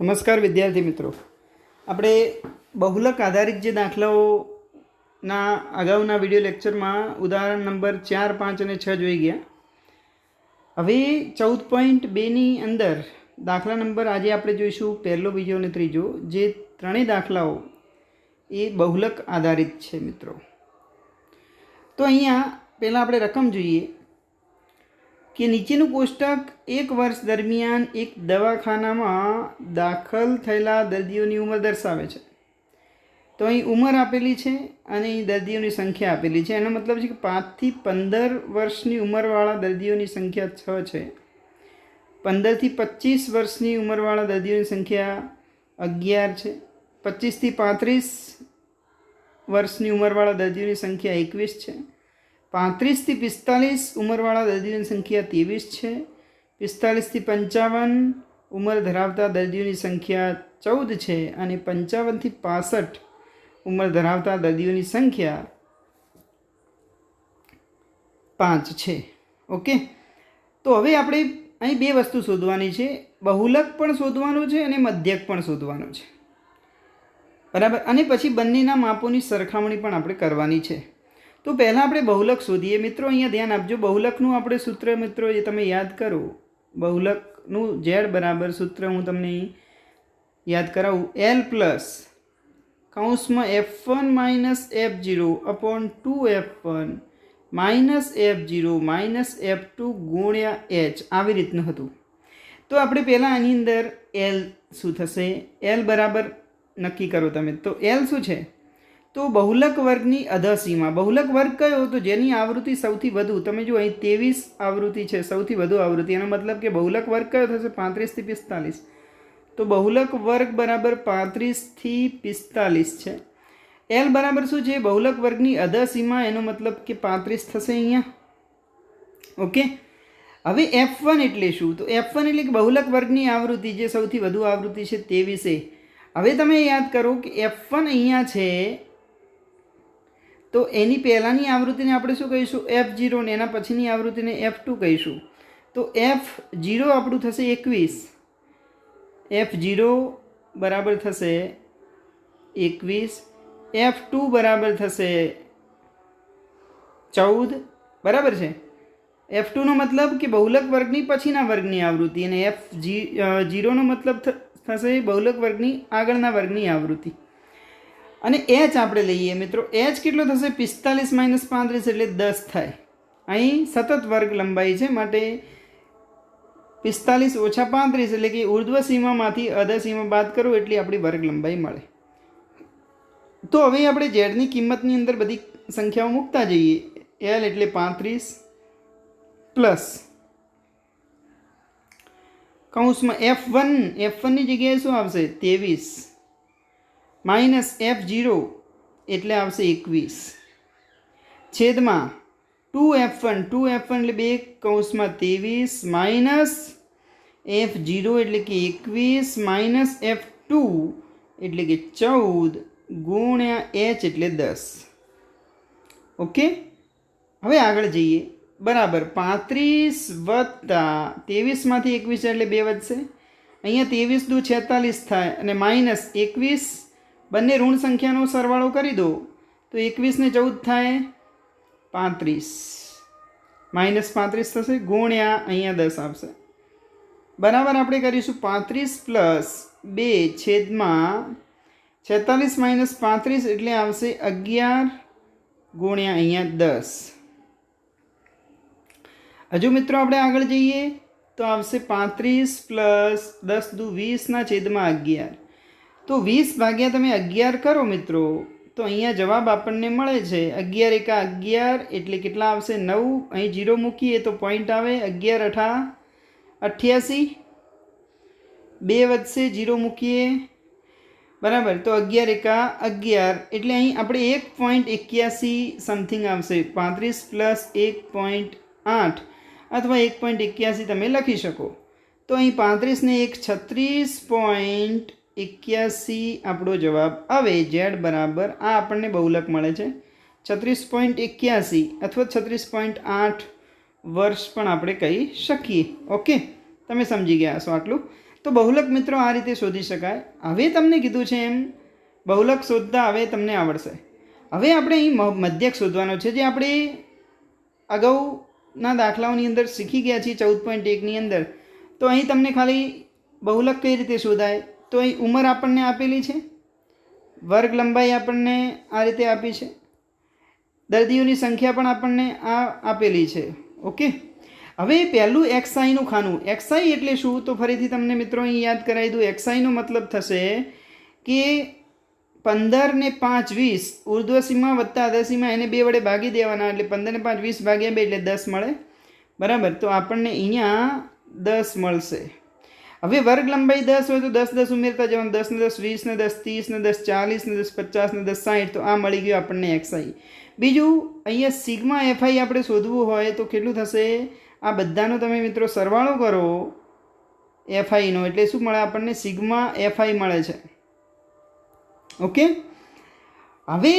નમસ્કાર વિદ્યાર્થી મિત્રો. આપણે બહુલક આધારિત જે દાખલાઓના અગાઉના વીડિયો લેક્ચરમાં ઉદાહરણ નંબર ચાર, પાંચ અને છ જોઈ ગયા. હવે ચૌદ પોઈન્ટ બેની અંદર દાખલા નંબર આજે આપણે જોઈશું, પહેલો, બીજો અને ત્રીજો. જે ત્રણેય દાખલાઓ એ બહુલક આધારિત છે મિત્રો. તો અહીંયા પહેલાં આપણે રકમ જોઈએ. કે નીચેનું કોષ્ટક એક વર્ષ દરમિયાન એક દવાખાનામાં દાખલ થયેલા દર્દીઓની ઉંમર દર્શાવે છે. તો અહીં ઉંમર આપેલી છે અને અહીં દર્દીઓની સંખ્યા આપેલી છે. એનો મતલબ છે કે પાંચથી પંદર વર્ષની ઉંમરવાળા દર્દીઓની સંખ્યા છ છે. પંદરથી પચીસ વર્ષની ઉંમરવાળા દર્દીઓની સંખ્યા અગિયાર છે. પચીસથી પાંત્રીસ વર્ષની ઉંમરવાળા દર્દીઓની સંખ્યા એકવીસ છે. પાંત્રીસથી પિસ્તાલીસ ઉંમરવાળા દર્દીઓની સંખ્યા ત્રેવીસ છે. પિસ્તાલીસથી પંચાવન ઉંમર ધરાવતા દર્દીઓની સંખ્યા ચૌદ છે અને પંચાવનથી પાસઠ ઉંમર ધરાવતા દર્દીઓની સંખ્યા પાંચ છે. ઓકે? તો હવે આપણે અહીં બે વસ્તુ શોધવાની છે. બહુલક પણ શોધવાનું છે અને મધ્યક પણ શોધવાનું છે. બરાબર? અને પછી બંનેના માપોની સરખામણી પણ આપણે કરવાની છે. તો પહેલાં આપણે બહુલક શોધીએ. મિત્રો, અહીંયા ધ્યાન આપજો. બહુલકનું આપણે સૂત્ર, મિત્રો, એ તમે યાદ કરો. બહુલકનું ઝેડ બરાબર સૂત્ર હું તમને યાદ કરાવું. એલ પ્લસ કૌંસમાં F one minus F zero upon two F one minus F zero minus F two ગુણ્યા એચ આવી રીતનું હતું. તો આપણે પહેલાં આની અંદર એલ શું થશે? એલ બરાબર નક્કી કરો તમે. તો એલ શું છે? તો બહુલક વર્ગની અધસીમા. બહુલક વર્ગ કયો? તો જેની આવૃત્તિ સૌથી વધુ, તમે જો અહીં ત્રેવીસ આવૃત્તિ છે, સૌથી વધુ આવૃત્તિ. એનો મતલબ કે બહુલક વર્ગ કયો થશે? પાંત્રીસથી પિસ્તાલીસ. તો બહુલક વર્ગ બરાબર પાંત્રીસથી પિસ્તાલીસ છે. એલ બરાબર શું છે? બહુલક વર્ગની અધસીમા, એનો મતલબ કે પાંત્રીસ થશે અહીંયા. ઓકે? હવે એફ વન એટલે શું? તો એફ વન એટલે કે બહુલક વર્ગની આવૃત્તિ, જે સૌથી વધુ આવૃત્તિ છે તેવીસે હવે તમે યાદ કરો કે એફ વન અહીંયા છે તો એની પહેલાંની આવૃત્તિને આપણે શું કહીશું? એફ જીરો ને, એના પછીની આવૃત્તિને એફ ટુ કહીશું. તો એફ જીરો આપણું થશે એકવીસ. એફ જીરો બરાબર થશે એકવીસ. એફ ટુ બરાબર થશે ચૌદ. બરાબર છે? એફ ટુનો મતલબ કે બહુલક વર્ગની પછીના વર્ગની આવૃત્તિ અને એફ જી જીરોનો મતલબ થશે બહુલક વર્ગની આગળના વર્ગની આવૃત્તિ. અને એચ આપણે લઈએ મિત્રો એચ કેટલો થશે? પિસ્તાલીસ માઇનસ પાંત્રીસ એટલે દસ થાય. અહીં સતત વર્ગ લંબાઈ છે, માટે પિસ્તાલીસ ઓછા પાંત્રીસ એટલે કે ઉર્ધ્વ સીમામાંથી અધર સીમા બાદ કરો એટલી આપણી વર્ગ લંબાઈ મળે. તો હવે આપણે ઝેડની કિંમતની અંદર બધી સંખ્યાઓ મૂકતા જઈએ. એલ એટલે પાંત્રીસ પ્લસ કૌંસમાં એફ વન એફ વનની જગ્યાએ શું આવશે? ત્રેવીસ. માઇનસ એફ જીરો એટલે આવશે એકવીસ. છેદમાં two F one, two F one એટલે બે કૌંસમાં ત્રેવીસ, માઇનસ એફ જીરો એટલે કે એકવીસ, માઇનસ એફ ટુ એટલે કે ચૌદ ગુણ્યા એચ એટલે દસ. ઓકે? હવે આગળ જઈએ. બરાબર, પાંત્રીસ વત્તા ત્રેવીસમાંથી એકવીસ એટલે બે વધશે. અહીંયા ત્રેવીસ દુ છેતાલીસ થાય અને માઇનસ એકવીસ બંને ઋણ સંખ્યાનો સરવાળો કરી દો, તો એકવીસને ચૌદ થાય પાંત્રીસ. માઇનસ પાંત્રીસ થશે, ગુણ્યા અહીંયા દસ આવશે. બરાબર આપણે કરીશું પાંત્રીસ પ્લસ બે છેદમાં છેતાલીસ માઇનસ પાંત્રીસ એટલે આવશે અગિયાર ગુણ્યા અહીંયા દસ. હજુ મિત્રો આપણે આગળ જઈએ, તો આવશે પાંત્રીસ પ્લસ દસ દુ વીસના છેદમાં અગિયાર. તો વીસ ભાગ્યા તમે અગિયાર કરો મિત્રો, તો અહીંયા જવાબ આપણને મળે છે અગિયાર એકા અગિયાર એટલે કેટલા આવશે? નવ. અહીં જીરો મૂકીએ તો પોઈન્ટ આવે. અગિયાર અઠા અઠ્યાસી. બે વધશે, જીરો મૂકીએ. બરાબર. તો અગિયાર એકા અગિયાર એટલે અહીં આપણે એક પોઈન્ટ એક્યાસી સમથિંગ આવશે. પાંત્રીસ પ્લસ એક પોઈન્ટ આઠ અથવા એક પોઈન્ટ એક્યાસી તમે લખી શકો. તો અહીં પાંત્રીસને એક છત્રીસ પોઈન્ટ એક્યાસી આપણો જવાબ આવે, ઝેડ બરાબર આ આપણને બહુલક મળે છે. છત્રીસ પોઈન્ટ એક્યાસી અથવા છત્રીસ પોઈન્ટ આઠ વર્ષ પણ આપણે કહી શકીએ. ઓકે? તમે સમજી ગયા હશો આટલું? તો બહુલક મિત્રો આ રીતે શોધી શકાય. હવે તમને કીધું છે એમ, બહુલક શોધતા હવે તમને આવડશે. હવે આપણે અહીં મધ્યક શોધવાનો છે જે આપણે અગાઉના દાખલાઓની અંદર શીખી ગયા છીએ ચૌદ પોઈન્ટ એકની અંદર. તો અહીં તમને ખાલી બહુલક કઈ રીતે શોધાય? તો અહીં ઉંમર આપણને આપેલી છે. વર્ગ લંબાઈ આપણને આ રીતે આપી છે. દર્દીઓની સંખ્યા પણ આપણને આ આપેલી છે. ઓકે? હવે પહેલું એક્સઆઈનું ખાનું. એક્સઆઈ એટલે શું? તો ફરીથી તમને મિત્રો અહીં યાદ કરાવી દઉં. એક્સઆઈનો મતલબ થશે કે પંદર ને પાંચ વીસ ઉર્ધ્વ સીમા વત્તા અધર એને બે વડે ભાગી દેવાના એટલે પંદર ને પાંચ વીસ ભાગ્યા બે એટલે દસ મળે. બરાબર? તો આપણને અહીંયા દસ મળશે. હવે વર્ગ લંબાઈ દસ હોય તો દસ દસ ઉમેરતા જવાનું દસ ને દસ વીસ ને દસ ત્રીસ ને દસ ચાલીસ ને દસ પચાસ ને દસ સાઠ તો આ મળી ગયું આપણને એક્સઆઈ બીજું, અહીંયા સિગ્મા એફઆઈ આપણે શોધવું હોય તો કેટલું થશે? આ બધાનો તમે મિત્રો સરવાળો કરો. એફઆઈનો એટલે શું મળે આપણને? સિગ્મા એફઆઈ મળે છે. ઓકે હવે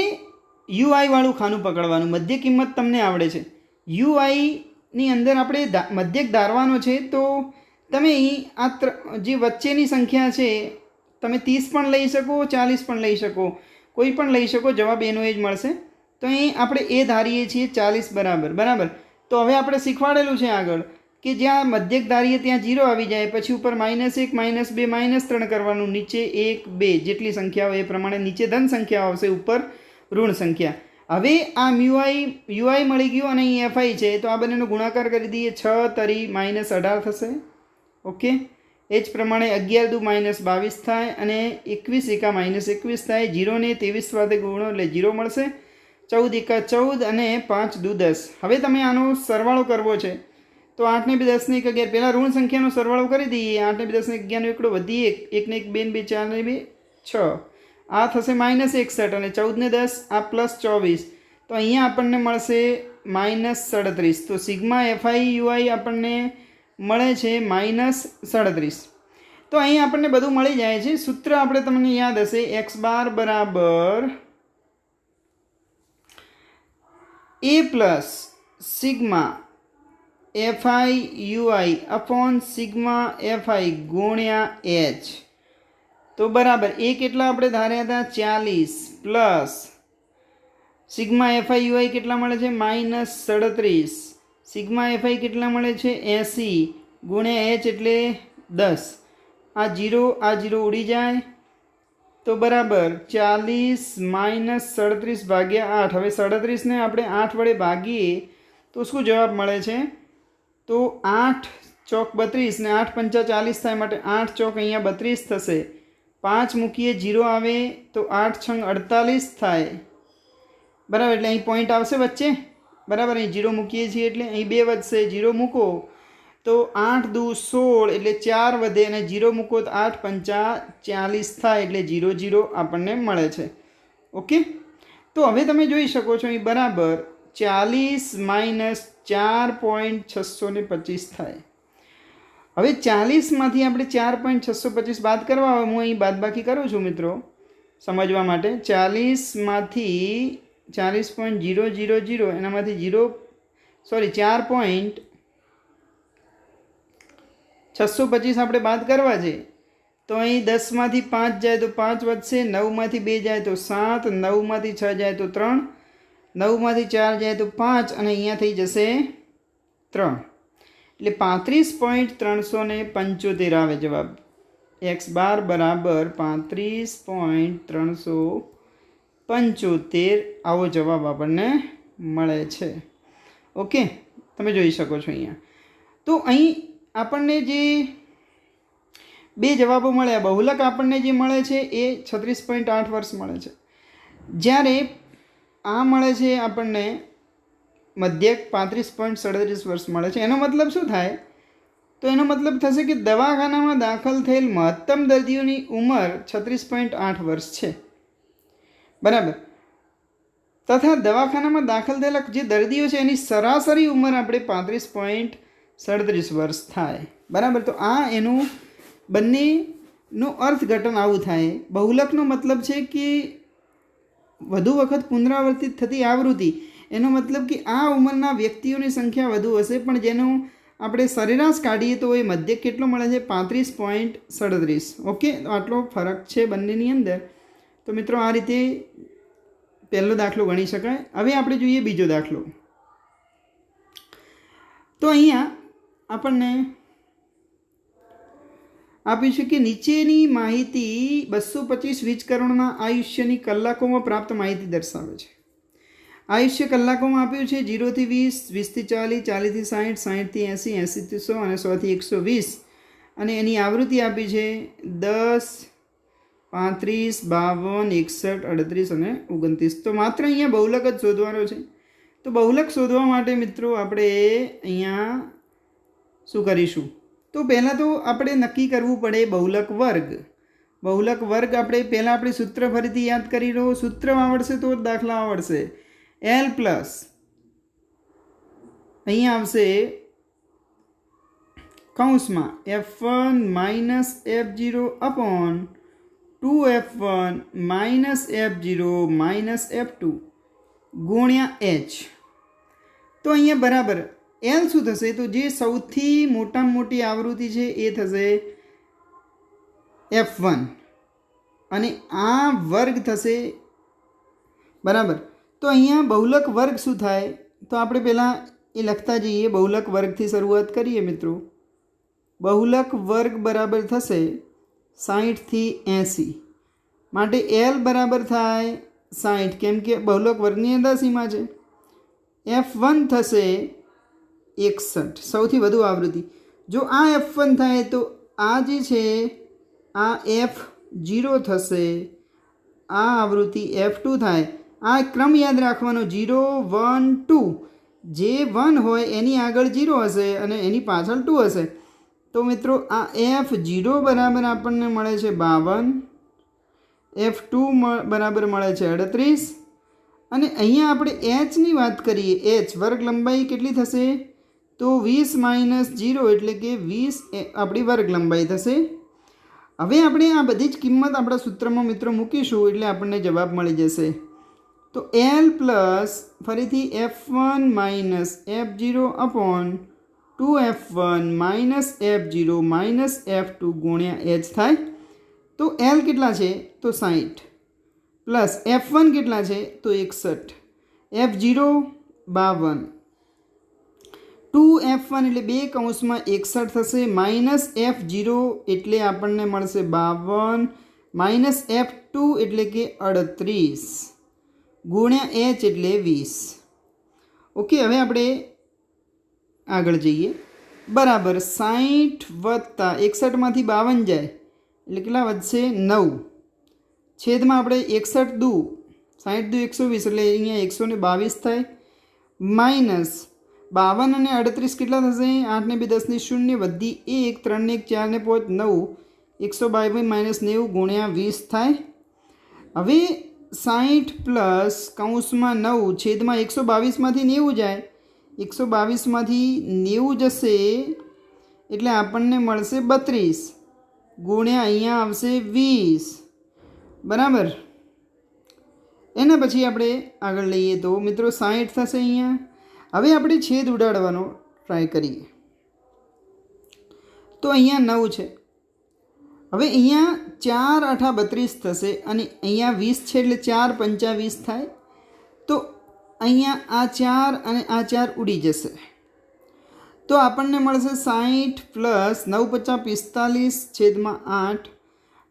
યુઆઈવાળું ખાનું પકડવાનું. મધ્ય કિંમત તમને આવડે છે. યુઆઈની અંદર આપણે મધ્યક ધારવાનો છે તો તમે અહીં આ ત્ર- જે વચ્ચેની સંખ્યા છે, તમે ત્રીસ પણ લઈ શકો, ચાલીસ પણ લઈ શકો, કોઈ પણ લઈ શકો, જવાબ એનો એ જ મળશે. તો અહીં આપણે એ ધારીએ છીએ ચાલીસ બરાબર બરાબર? તો હવે આપણે શીખવાડેલું છે આગળ કે જ્યાં મધ્યક ધારીએ ત્યાં જીરો આવી જાય, પછી ઉપર માઇનસ એક માઇનસ બે માઇનસ ત્રણ કરવાનું, નીચે એક, બે, જેટલી સંખ્યા હોય એ પ્રમાણે નીચે ધન સંખ્યા આવશે, ઉપર ઋણ સંખ્યા. હવે આ મ્યુઆઈ યુઆઈ મળી ગયું અને અહીં એફઆઈ છે, તો આ બંનેનો ગુણાકાર કરી દઈએ, છ તરી માઇનસ અઢાર થશે. ઓકે? એ જ પ્રમાણે અગિયાર દુ માઇનસ બાવીસ થાય અને એકવીસ એકા માઇનસ એકવીસ થાય. જીરોને ત્રેવીસ સાથે ગુણો એટલે જીરો મળશે. ચૌદ એકા ચૌદ અને પાંચ દુ દસ. હવે તમે આનો સરવાળો કરવો છે. તો આઠને બે દસને એક અગિયાર. પહેલાં ઋણ સંખ્યાનો સરવાળો કરી દઈએ. આઠને બે દસને અગિયારનો એકડો વધી એક એકને એક, બે બે, ચાર ને બે, છ. આ થશે માઇનસ એકસઠ અને ચૌદને દસ, આ પ્લસ ચોવીસ. તો અહીંયા આપણને મળશે માઇનસ સડત્રીસ. તો સિગ્મા એફઆઈ યુઆઈ આપણને મળે છે માઇનસ સડત્રીસ. તો અહીં આપણને બધું મળી જાય છે. સૂત્ર આપણે તમને યાદ હશે, એક્સ બાર બરાબર A plus sigma F I U I upon sigma F I ગુણ્યા એચ. તો બરાબર, એ કેટલા આપણે ધાર્યા હતા? ચાલીસ પ્લસ સિગ્મા એફઆઈ યુઆઈ કેટલા મળે છે? માઇનસ સડત્રીસ. સિગ્મા એફઆઈ કેટલા મળે છે? એંસી ગુણ્યા એચ એટલે દસ. આ જીરો આ જીરો ઉડી જાય. તો બરાબર ચાલીસ માઇનસ સડત્રીસ ભાગ્યા આઠ. હવે સડત્રીસને આપણે આઠ વડે ભાગીએ તો શું જવાબ મળે છે? તો આઠ ચોક બત્રીસ ને આઠ પંચા ચાલીસ થાય માટે આઠ ચોક અહીંયા બત્રીસ થશે. પાંચ મૂકીએ જીરો આવે તો આઠ છંગ અડતાલીસ થાય. બરાબર, એટલે અહીં પોઈન્ટ આવશે વચ્ચે. બરાબર, અહીં જીરો મૂકીએ છીએ એટલે અહીં બે વધશે, જીરો મૂકો તો આઠ દુ સોળ એટલે ચાર વધે અને જીરો મૂકો તો આઠ પંચા ચાલીસ થાય એટલે જીરો જીરો આપણને મળે છે. ઓકે? તો હવે તમે જોઈ શકો છો અહીં બરાબર ચાલીસ માઇનસ ચાર પોઈન્ટ છસો ને પચીસ થાય. હવે ચાલીસમાંથી આપણે ચાર પોઈન્ટ છસો પચીસ બાદ કરવા, હું અહીં બાદબાકી કરું છું મિત્રો, સમજવા માટે. ચાલીસમાંથી ચાલીસ પોઈન્ટ જીરો જીરો જીરો એનામાંથી જીરો સોરી ચાર પોઈન્ટ છસો પચીસ આપણે બાદ કરવા છે. તો અહીં દસમાંથી પાંચ જાય તો પાંચ વધશે, નવમાંથી બે જાય તો સાત, નવમાંથી છ જાય તો ત્રણ, નવમાંથી ચાર જાય તો પાંચ અને અહીંયા થઈ જશે ત્રણ. એટલે પાંત્રીસ પોઈન્ટ ત્રણસો ને પંચોતેર આવે જવાબ. એક્સ બાર બરાબર પાંત્રીસ પોઈન્ટ ત્રણસો પંચોતેર આવો જવાબ આપણને મળે છે. ઓકે? તમે જોઈ શકો છો અહીંયા. તો અહીં આપણને જે બે જવાબો મળ્યા, બહુલક આપણને જે મળે છે એ છત્રીસ પોઈન્ટ આઠ વર્ષ મળે છે. જ્યારે આ મળે છે આપણને મધ્યક પાંત્રીસ પોઈન્ટ સડત્રીસ વર્ષ મળે છે. એનો મતલબ શું થાય? તો એનો મતલબ થશે કે દવાખાનામાં દાખલ થયેલ મહત્તમ દર્દીઓની ઉંમર છત્રીસ પોઈન્ટ આઠ વર્ષ છે. બરાબર. તથા દવાખાનામાં દાખલ થયેલા જે દર્દીઓ છે, એની સરાસરી ઉંમર આપણે પાંત્રીસ પોઈન્ટ સડત્રીસ વર્ષ થાય. બરાબર? તો આ એનું બંનેનું અર્થઘટન આવું થાય. બહુલકનો મતલબ છે કે વધુ વખત પુનરાવર્તિત થતી આવૃત્તિ. એનો મતલબ કે આ ઉંમરના વ્યક્તિઓની સંખ્યા વધુ હશે, પણ જેનું આપણે સરેરાશ કાઢીએ તો એ મધ્યક કેટલો મળે છે? પાંત્રીસ પોઈન્ટ સડત્રીસ. ઓકે? આટલો ફરક છે બંનેની અંદર. તો મિત્રો આ રીતે પહેલો દાખલો ગણી શકાય. હવે આપણે જોઈએ બીજો દાખલો. તો અહીંયા આપણને આપ્યું છે કે નીચેની માહિતી બસો પચીસ વીજકરણના આયુષ્યની કલાકોમાં પ્રાપ્ત માહિતી દર્શાવે છે. આયુષ્ય કલાકોમાં આપ્યું છે જીરોથી વીસ વીસથી ચાલીસ ચાલીસથી સાઠ સાઠથી એંસી એંસીથી સો અને સોથી એકસો વીસ. અને એની આવૃત્તિ આપી છે દસ પાંત્રીસ, બાવન, એકસઠ, અડત્રીસ અને ઓગણત્રીસ. તો માત્ર અહીંયા બહુલક જ શોધવાનો છે. તો બહુલક શોધવા માટે મિત્રો આપણે અહીંયા શું કરીશું? તો પહેલાં તો આપણે નક્કી કરવું પડે બહુલક વર્ગ. બહુલક વર્ગ આપણે પહેલાં આપણે સૂત્ર ફરીથી યાદ કરી લો. સૂત્ર આવડશે તો જ દાખલા આવડશે. એલ પ્લસ અહીંયા આવશે કૌંસમાં F one minus F zero upon two F one minus F zero minus F two ગુણ્યા એચ. તો અહીંયા બરાબર એલ શું થશે? તો જે સૌથી મોટામાં મોટી આવૃત્તિ છે એ થશે એફ વન. અને આ વર્ગ થશે બરાબર. તો અહીંયા બહુલક વર્ગ શું થાય? તો આપણે પહેલાં એ લખતા જઈએ, બહુલક વર્ગથી શરૂઆત કરીએ મિત્રો. બહુલક વર્ગ બરાબર થશે સાહીઠથી એંસી. માટે એલ બરાબર થાય સાહીઠ. કેમ કે બહુલોક વર્ગની અંદર સીમા છે. એફ વન થશે એકસઠ. સૌથી વધુ આવૃત્તિ. જો આ એફ વન થાય તો આ જે છે, આ એફ જીરો થશે. આ આવૃત્તિ એફ ટુ થાય. આ ક્રમ યાદ રાખવાનો. જીરો વન ટુ જે વન હોય એની આગળ જીરો હશે અને એની પાછળ ટુ હશે. તો મિત્રો, આ એફ જીરો બરાબર આપણને મળે છે બાવન. એફ ટુ બરાબર મળે છે અડત્રીસ. અને અહીંયા આપણે એચની વાત કરીએ એચ વર્ગ લંબાઈ કેટલી થશે? તો વીસ માઇનસ જીરો એટલે કે વીસ આપણી વર્ગ લંબાઈ થશે. હવે આપણે આ બધી જ કિંમત આપણા સૂત્રમાં મિત્રો મૂકીશું એટલે આપણને જવાબ મળી જશે. તો એલ પ્લસ ફરીથી F one minus F zero upon two F one minus F zero minus F two ગુણ્યા એચ થાય. તો એલ કેટલા છે? તો સાહીઠ પ્લસ એફ વન કેટલા છે? તો એકસઠ. એફ જીરો બાવન. ટુ એફ વન એટલે બે કૌંસમાં એકસઠ થશે. માઇનસ એફ જીરો એટલે આપણને મળશે બાવન. માઇનસ એફ ટુ એટલે કે અડત્રીસ. ગુણ્યા એચ એટલે વીસ. ઓકે, હવે આપણે આગળ જઈએ. બરાબર સાહીઠ વત્તા એકસઠમાંથી બાવન જાય. એટલે કેટલા વધશે? નવ. છેદમાં આપણે એકસઠ દુ. સાહીઠ દુ એકસો વીસ, એટલે અહીંયા એકસો ને બાવીસ થાય. માઇનસ બાવન અને અડત્રીસ કેટલા થશે? આઠને બે દસની શૂન્ય વધી એક ત્રણને એક ચારને પાંચ, નવ. એકસો બાવીસ માઇનસ નેવું ગુણ્યા વીસ થાય. હવે સાહીઠ પ્લસ કૌંસમાં નવ છેદમાં એકસો બાવીસમાંથી નેવું જાય. એકસો બાવીસમાંથી નેવું જશે એટલે આપણને મળશે બત્રીસ. ગુણ્યા અહીંયા આવશે વીસ. બરાબર? એના પછી આપણે આગળ લઈએ તો મિત્રો સાહીઠ થશે અહીંયા. હવે આપણે છેદ ઉડાડવાનો ટ્રાય કરીએ. તો અહીંયા નવ છે. હવે અહીંયા ચાર આઠા બત્રીસ થશે અને અહીંયા વીસ છે એટલે ચાર પંચા વીસ થાય. તો અહીંયા આ ચાર અને આ ચાર ઉડી જશે. તો આપણને મળશે સાહીઠ પ્લસ નવ પચાસ પિસ્તાલીસ છેદમાં આઠ.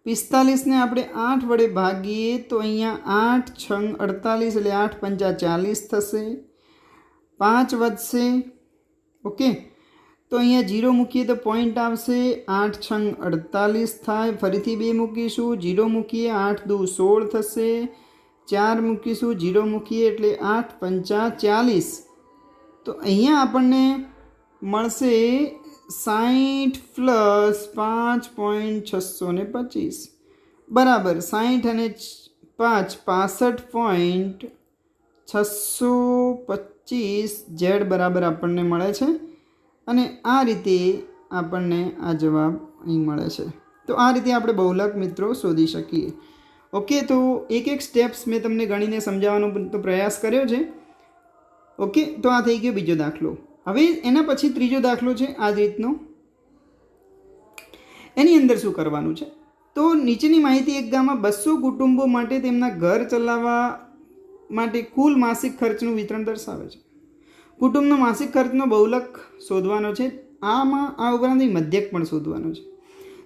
પિસ્તાલીસને આપણે આઠ વડે ભાગીએ તો અહીંયા આઠ છંગ અડતાલીસ એટલે આઠ પંચા ચાલીસ થશે. પાંચ વધશે. ઓકે? તો અહીંયા જીરો મૂકીએ તો પોઈન્ટ આવશે. આઠ છંગ અડતાલીસ થાય. ફરીથી બે મૂકીશું. જીરો મૂકીએ આઠ દુ સોળ થશે. ચાર મૂકીશું, જીરો મૂકીએ એટલે આઠ, પંચા ચાલીસ. તો અહીંયા આપણને મળશે સાહીઠ પ્લસ પાંચ પોઈન્ટ છસો ને પચીસ. બરાબર સાહીઠ અને પાંચ, પાસઠ પોઈન્ટ છસો પચીસ ઝેડ બરાબર આપણને મળે છે. અને આ રીતે આપણને આ જવાબ અહીં મળે છે. તો આ રીતે આપણે બહુલક મિત્રો શોધી શકીએ. ઓકે તો એક એક સ્ટેપ્સ મેં તમને ગણીને સમજાવવાનો તો પ્રયાસ કર્યો છે. ઓકે તો આ થઈ ગયો બીજો દાખલો. હવે એના પછી ત્રીજો દાખલો છે આ જ રીતનો. એની અંદર શું કરવાનું છે? તો નીચેની માહિતી એક ગામમાં બસો કુટુંબો માટે તેમના ઘર ચલાવવા માટે કુલ માસિક ખર્ચનું વિતરણ દર્શાવે છે. કુટુંબનો માસિક ખર્ચનો બહુલક શોધવાનો છે. આમાં આ ઉપરાંત મધ્યક પણ શોધવાનો છે.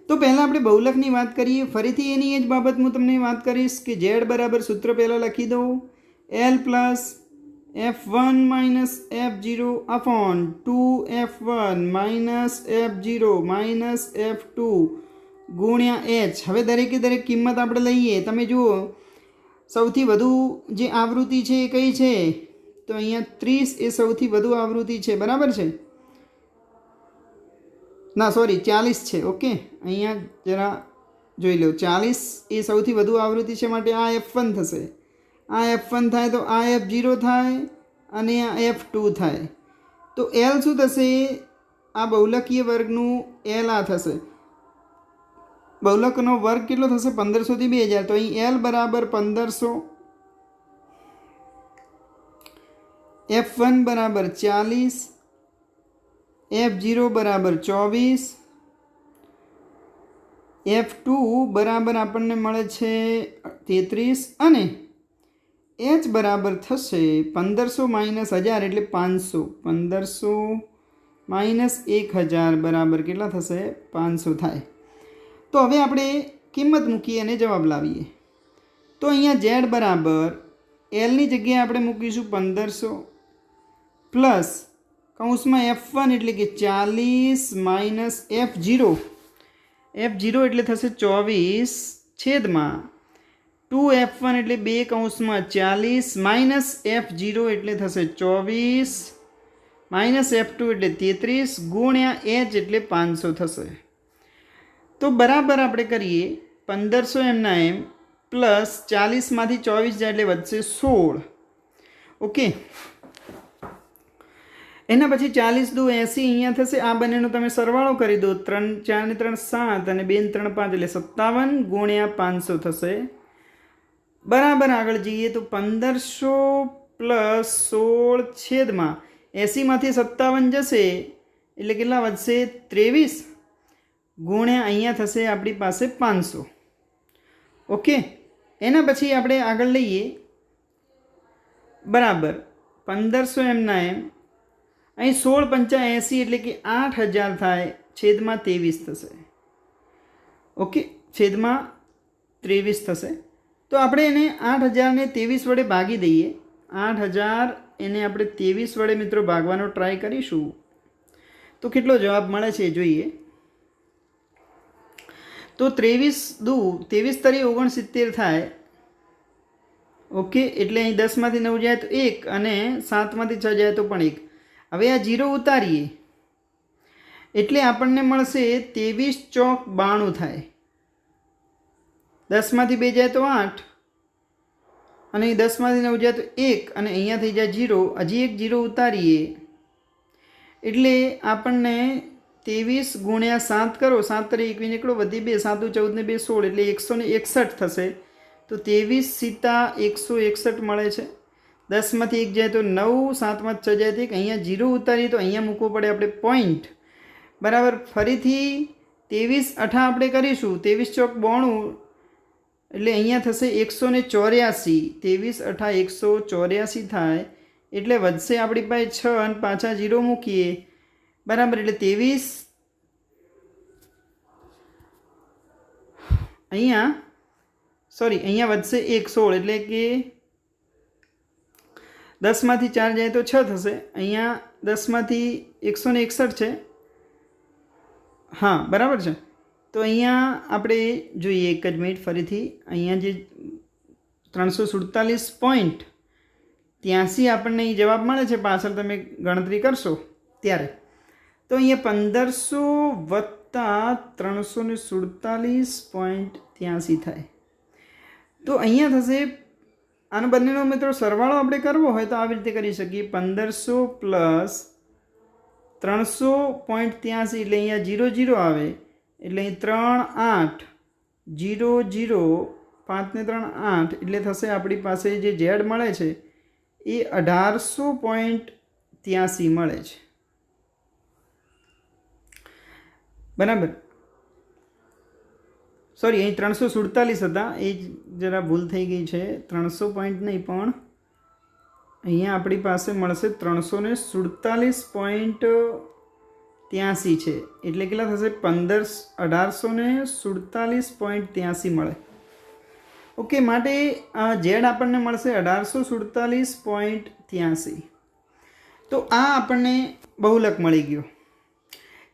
તો પહેલાં આપણે બહુલકની વાત કરીએ. ફરીથી એની એ જ બાબત હું તમને વાત કરીશ કે ઝેડ બરાબર સૂત્ર પહેલાં લખી દઉં. L plus F one minus F zero upon two F one minus F zero minus F two ગુણ્યા એચ હવે દરેકે દરેક કિંમત આપણે લઈએ. તમે જુઓ, સૌથી વધુ જે આવૃત્તિ છે એ કઈ છે? તો અહીંયા ત્રીસ એ સૌથી વધુ આવૃત્તિ છે. બરાબર છે? ના સોરી ચાલીસ છે ઓકે અહીંયા જરા જોઈ લો ચાલીસ એ સૌથી વધુ આવૃત્તિ છે માટે આ એફ વન થશે. આ એફ વન થાય તો આ એફ જીરો થાય અને આ એફ ટુ થાય. તો એલ શું થશે? આ બહુલકીય વર્ગનું એલ આ થશે. બહુલકનો વર્ગ કેટલો થશે? પંદરસોથી બે હજાર. તો અહીં એલ બરાબર પંદરસો. એફ વન બરાબર ચાલીસ. એફ જીરો બરાબર ચોવીસ. એફ ટુ બરાબર આપણને મળે છે તેત્રીસ અને એચ બરાબર થશે પંદરસો માઇનસ હજાર એટલે પાંચસો. પંદરસો માઇનસ એક હજાર બરાબર કેટલા થશે? પાંચસો થાય. તો હવે આપણે કિંમત મૂકીએ અને જવાબ લાવીએ. તો અહીંયા ઝેડ બરાબર એલની જગ્યાએ આપણે મૂકીશું પંદરસો પ્લસ કૌંસમાં એફ વન એટલે કે ચાલીસ minus F zero F zero એટલે થશે ચોવીસ છેદમાં ટુ એફ વન એટલે બે કૌંસમાં ચાલીસ માઇનસ એફ જીરો એટલે થશે ચોવીસ માઇનસ એફ ટુ એટલે તેત્રીસ ગુણ્યા એચ એટલે પાંચસો થશે. તો બરાબર આપણે કરીએ પંદરસો એમના એમ પ્લસ ચાલીસમાંથી ચોવીસ જાય એટલે વધશે સોળ. ઓકે? એના પછી ચાલીસ દુ એંસી અહીંયા થશે. આ બંનેનો તમે સરવાળો કરી દો. ત્રણ, ચાર ને ત્રણ સાત અને બે ને ત્રણ પાંચ એટલે સત્તાવન ગુણ્યા પાંચસો થશે. બરાબર આગળ જઈએ તો પંદરસો પ્લસ સોળ છેદમાં એંસીમાંથી સત્તાવન જશે. એટલે કેટલા વધશે? ત્રેવીસ ગુણ્યા અહીંયા થશે આપણી પાસે પાંચસો. ઓકે? એના પછી આપણે આગળ લઈએ. બરાબર. પંદરસો એમના એમ. અહીં સોળ પંચા એંસી એટલે કે આઠ હજાર થાય, છેદમાં ત્રેવીસ થશે. ઓકે, છેદમાં ત્રેવીસ થશે. તો આપણે એને આઠ હજારને ત્રેવીસ વડે ભાગી દઈએ. આઠ હજાર એને આપણે ત્રેવીસ વડે મિત્રો ભાગવાનો ટ્રાય કરીશું. તો કેટલો જવાબ મળે છે જોઈએ. તો ત્રેવીસ દુ, ત્રેવીસ તરી ઓગણસિત્તેર થાય. ઓકે, એટલે અહીં દસમાંથી નવ જાય તો એક અને સાતમાંથી છ જાય તો પણ એક. હવે આ જીરો ઉતારીએ. એટલે આપણને મળશે ત્રેવીસ ચોક બાણું થાય. દસમાંથી બે જાય તો આઠ. અને દસમાંથી નવ જાય તો એક. અને અહીંયા થઈ જાય જીરો. હજી એક જીરો ઉતારીએ. એટલે આપણને ત્રેવીસ ગુણ્યા સાત કરો. સાત તરી એકવીસ નીકળો. વધી બે. સાતું ચૌદ ને બે સોળ. એટલે એકસો એકસઠ થશે. તો ત્રેવીસ સીતા એકસો એકસઠ મળે છે. દસમાંથી એક જાય તો નવ, સાતમાં છ જાય તો એક. અહીંયા જીરો ઉતારીએ તો અહીંયા મૂકવો પડે આપણે પોઈન્ટ બરાબર? ફરીથી ત્રેવીસ અઠા આપણે કરીશું. ત્રેવીસ ચોક બોણું. એટલે અહીંયા થશે એકસો ને ચોર્યાસી. ત્રેવીસ અઠા એકસો ચોર્યાસી થાય. એટલે વધશે આપણી પાસે છ અને પાછા જીરો મૂકીએ. બરાબર? એટલે ત્રેવીસ. અહીંયા સોરી અહીંયા વધશે એક સોળ. એટલે કે દસમાંથી ચાર જાય તો છ થશે. અહીંયા દસમાંથી એકસો ને એકસઠ છે. હા, બરાબર છે. તો અહીંયા આપણે જોઈએ એક જ મિનિટ ફરીથી. અહીંયા જે ત્રણસો સુડતાલીસ પોઈન્ટ, ત્યાંસી આપણને એ જવાબ મળે છે. પાછળ તમે ગણતરી કરશો ત્યારે. તો અહીંયા પંદરસો વત્તા ત્રણસો સુડતાલીસ પોઈન્ટ ત્યાંસી થાય. તો અહીંયા થશે આનો બંનેનો મિત્રો સરવાળો આપણે કરવો હોય તો આવી રીતે કરી શકીએ. પંદરસો પ્લસ ત્રણસો પોઈન્ટ ત્યાંસી એટલે અહીંયા ઝીરો ઝીરો આવે. એટલે અહીં ત્રણ આઠ, જીરો જીરો પાંચને ત્રણ આઠ એટલે થશે આપણી પાસે જે ઝેડ મળે છે એ અઢારસો પોઈન્ટ ત્યાંસી મળે છે. બરાબર? સોરી, અહીં ત્રણસો સુડતાલીસ હતા. એ જરા ભૂલ થઈ ગઈ છે. ત્રણસો પોઈન્ટ નહીં, પણ અહીંયા આપણી પાસે મળશે ત્રણસો ને સુડતાલીસ પોઈન્ટ ત્યાંસી છે. એટલે કેટલા થશે? પંદર અઢારસો ને સુડતાલીસ પોઈન્ટ ત્યાંસી મળે. ઓકે, માટે ઝેડ આપણને મળશે અઢારસો સુડતાલીસ પોઈન્ટ ત્યાંસી. તો આ આપણને બહુલક મળી ગયો.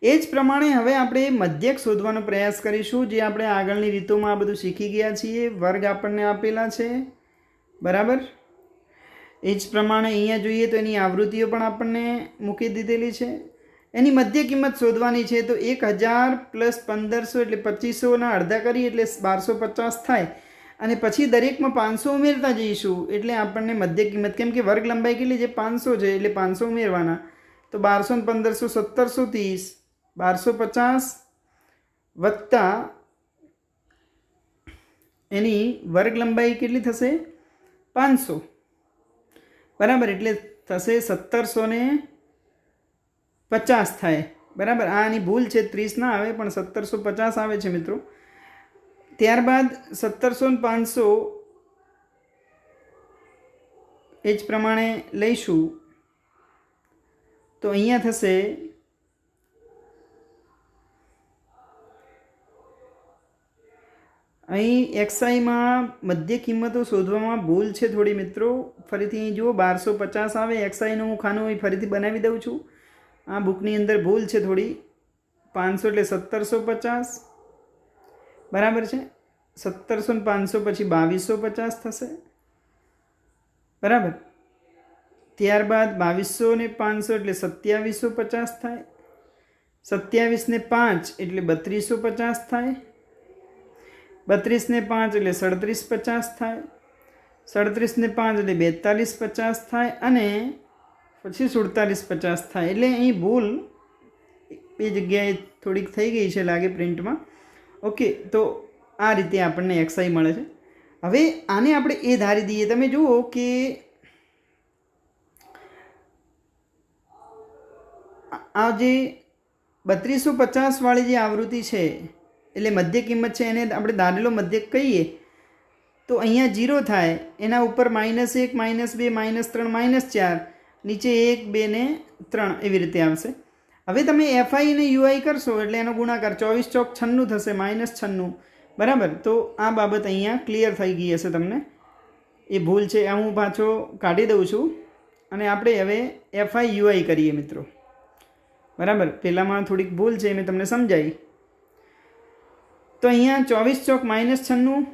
એ જ પ્રમાણે હવે આપણે મધ્યક શોધવાનો પ્રયાસ કરીશું. જે આપણે આગળની રીતોમાં આ બધું શીખી ગયા છીએ. વર્ગ આપણને આપેલા છે. બરાબર? એ જ પ્રમાણે અહીંયા જોઈએ તો એની આવૃત્તિઓ પણ આપણને મૂકી દીધેલી છે. એની મધ્ય કિંમત શોધવાની છે તો એક હજાર પ્લસ પંદરસો એટલે પચીસોના અડધા કરી એટલે બારસો પચાસ થાય. અને પછી દરેકમાં પાંચસો ઉમેરતા જઈશું એટલે આપણને મધ્ય કિંમત કેમ કે વર્ગ લંબાઈ કેટલી છે? પાંચસો છે એટલે પાંચસો ઉમેરવાના. તો બારસો ને પંદરસો, સત્તરસો ત્રીસ. બારસો પચાસ વત્તા એની વર્ગ લંબાઈ કેટલી થશે? પાંચસો. બરાબર, એટલે થશે સત્તરસો ને પચાસ થાય. બરાબર, આ આની ભૂલ છે, ત્રીસ ના આવે, પણ સત્તરસો પચાસ આવે છે મિત્રો. ત્યારબાદ સત્તરસો ને પાંચસો એ જ પ્રમાણે લઈશું. તો અહીંયા થશે અહીં એક્સઆઈમાં મધ્ય કિંમતો શોધવામાં ભૂલ છે થોડી મિત્રો. ફરીથી અહીં જુઓ, બારસો પચાસ આવે એક્સઆઈનું હું ખાનું અહીં ફરીથી બનાવી દઉં છું. આ બુકની અંદર ભૂલ છે થોડી. પાંચસો એટલે સત્તરસો પચાસ. બરાબર છે? સત્તરસો ને પાંચસો પછી બાવીસો પચાસ થશે. બરાબર? ત્યારબાદ બાવીસો ને પાંચસો એટલે સત્યાવીસો પચાસ થાય. સત્યાવીસને પાંચ એટલે બત્રીસો પચાસ થાય. બત્રીસને પાંચ એટલે સડત્રીસ પચાસ થાય. સડત્રીસને પાંચ એટલે બેતાલીસ પચાસ થાય અને પછી સુડતાલીસ પચાસ થાય. એટલે અહીં ભૂલ એ જગ્યાએ થોડીક થઈ ગઈ છે લાગે પ્રિન્ટમાં. ઓકે, તો આ રીતે આપણને એક્સઆઈ મળે છે. હવે આને આપણે એ ધારી દઈએ. તમે જુઓ કે આ જે બત્રીસો પચાસવાળી જે આવૃત્તિ છે એટલે મધ્ય કિંમત છે એને આપણે ધારેલો મધ્યક કહીએ, તો અહીંયા જીરો થાય. એના ઉપર માઇનસ એક માઇનસ બે માઇનસ ત્રણ માઇનસ ચાર, નીચે એક, બે ને ત્રણ એવી રીતે આવશે. હવે તમે એફઆઈ અને યુઆઈ કરશો એટલે એનો ગુણાકાર ચોવીસ ચોક છન્નું થશે માઇનસ છન્નું. બરાબર? તો આ બાબત અહીંયા ક્લિયર થઈ ગઈ હશે તમને. એ ભૂલ છે, આ હું પાછો કાઢી દઉં છું. અને આપણે હવે એફઆઈ યુઆઈ કરીએ મિત્રો. બરાબર? પહેલાંમાં થોડીક ભૂલ છે મેં તમને સમજાવી તો અહીંયા ચોવીસ ચોક માઇનસ છન્નું,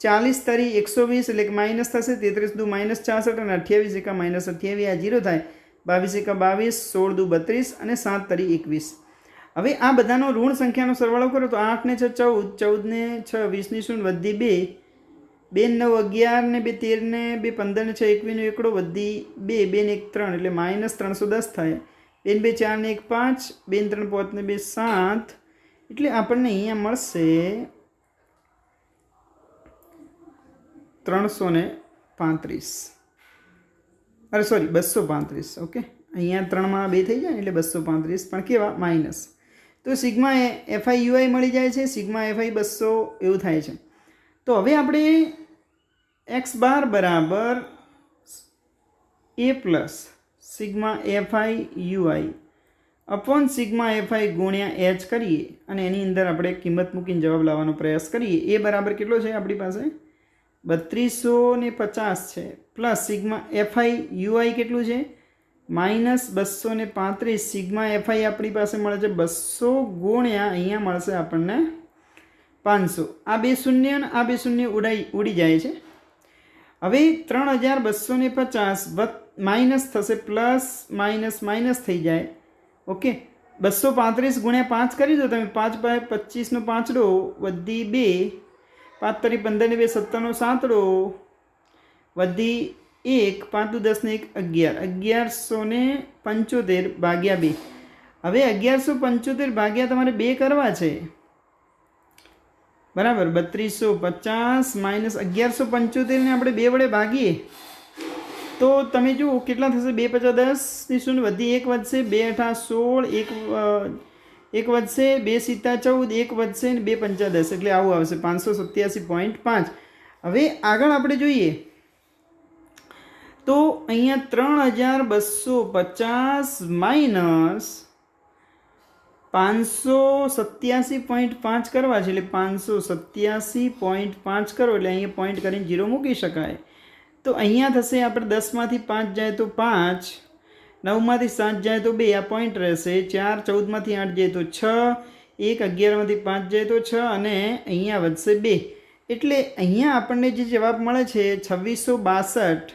ચાલીસ તારી એકસો વીસ એટલે કે માઇનસ થશે, તેત્રીસ દુ માઇનસ છાસઠ અને અઠ્યાવીસ એકા માઇનસ અઠ્યાવીસ, આ જીરો થાય. બાવીસ એકા બાવીસ, સોળ દુ બત્રીસ અને સાત તારી એકવીસ. હવે આ બધાનો ઋણ સંખ્યાનો સરવાળો કરો તો આઠ ને છ ચૌદ ચૌદને છ વીસની શૂન્ય વધી બે બે નવ અગિયાર ને બે તેર ને બે પંદર ને છ એકવીસનો એકડો વધી બે બે ને એક ત્રણ એટલે માઇનસ ત્રણસો દસ થાય. બેન બે ચાર ને એક પાંચ, બેન ત્રણ પાંચ ને બે સાત એટલે આપણને અહીંયા મળશે ત્રણસો ને પાંત્રીસ. અરે સોરી બસો પાંત્રીસ ઓકે અહીંયા ત્રણમાં બે થઈ જાય એટલે બસો પાંત્રીસ, પણ કેવા? માઇનસ. તો સિગ્મા એફઆઈ, યુઆઈ મળી જાય છે, સિગ્મા, એફઆઈ બસો એવું થાય છે. તો હવે આપણે એક્સ બાર બરાબર A plus sigma, F I, U I upon sigma F I ગુણ્યા એચ કરીએ અને એની અંદર આપણે કિંમત મૂકીને જવાબ લાવવાનો પ્રયાસ કરીએ. એ બરાબર કેટલો છે આપણી પાસે? બત્રીસો ને પચાસ છે. પ્લસ સિગ્મા એફઆઈ યુઆઈ કેટલું છે? માઇનસ બસો ને પાંત્રીસ. સિગ્મા એફઆઈ આપણી પાસે મળે છે બસો ગુણ્યા અહીંયા મળશે આપણને પાંચસો. આ બે શૂન્ય અને આ બે શૂન્ય ઉડાઈ, ઉડી જાય છે. હવે ત્રણ હજાર બસો ને પચાસ માઇનસ થશે, પ્લસ માઇનસ માઇનસ થઈ જાય. ઓકે. બસો પાંત્રીસ ગુણ્યા પાંચ કરી દો તમે. પાંચ બાય પચીસનો પાંચડો વધી બે. પાંચ તરી પંદરને બે, સત્તરનો સાતડો વધી એક. પાંચ દુ દસને એક, અગિયાર. અગિયારસો ને પંચોતેર ભાગ્યા બે. હવે અગિયારસો પંચોતેર ભાગ્યા તમારે બે કરવા છે. બરાબર. બત્રીસો પચાસ માઇનસ અગિયારસો પંચોતેરને આપણે બે વડે ભાગીએ. તો તમે જુઓ, કેટલા થશે? બે પચાસ દસની શૂન્ય વધી એક વધશે, બે અઠા સોળ, એક એક વધશે, બે સીતા ચૌદ, એક વધશે, ને બે પંચા દસ. એટલે આવું આવશે, પાંચસો સત્યાસી પોઈન્ટ પાંચ. હવે આગળ આપણે જોઈએ. તો અહીંયા ત્રણ હજાર બસો પચાસ માઇનસ પાંચસો સત્યાસી પોઈન્ટ પાંચ કરવા છે, એટલે પાંચસો સત્યાસી પોઈન્ટ પાંચ કરો, એટલે અહીંયા પોઈન્ટ કરીને જીરો મૂકી શકાય. તો અહીંયા થશે, આપણે દસમાંથી પાંચ જાય તો પાંચ, નવમાંથી સાત જાય તો બે, આ પોઈન્ટ રહેશે. ચાર, ચૌદમાંથી આઠ જાય તો છ, એક, અગિયારમાંથી પાંચ જાય તો છ અને અહીંયા વધશે બે. એટલે અહીંયા આપણને જે જવાબ મળે છે, છવ્વીસો બાસઠ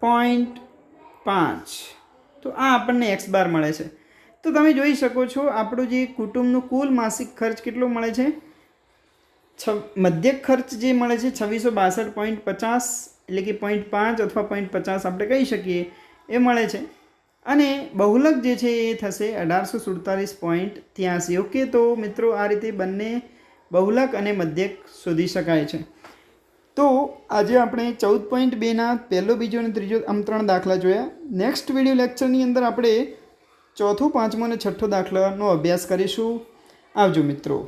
પોઈન્ટ પાંચ. તો આ આપણને એક્સ બાર મળે છે. તો તમે જોઈ શકો છો, આપણું જે કુટુંબનું કુલ માસિક ખર્ચ કેટલો મળે છે? છ મધ્યક ખર્ચ જે મળે છે છવ્વીસો બાસઠ પોઈન્ટ પચાસ એટલે કે પોઈન્ટ પાંચ અથવા પોઈન્ટ પચાસ આપણે કહી શકીએ, એ મળે છે. અને બહુલક જે છે એ થશે અઢારસો સુડતાલીસ પોઈન્ટ ત્યાંસી. ઓકે તો મિત્રો આ રીતે બંને બહુલક અને મધ્યક શોધી શકાય છે. તો આજે આપણે ચૌદ પોઈન્ટ બેના પહેલો, બીજો અને ત્રીજો આમ ત્રણ દાખલા જોયા. નેક્સ્ટ વીડિયો લેક્ચરની અંદર આપણે ચોથો, પાંચમો અને છઠ્ઠો દાખલાનો અભ્યાસ કરીશું. આવજો મિત્રો.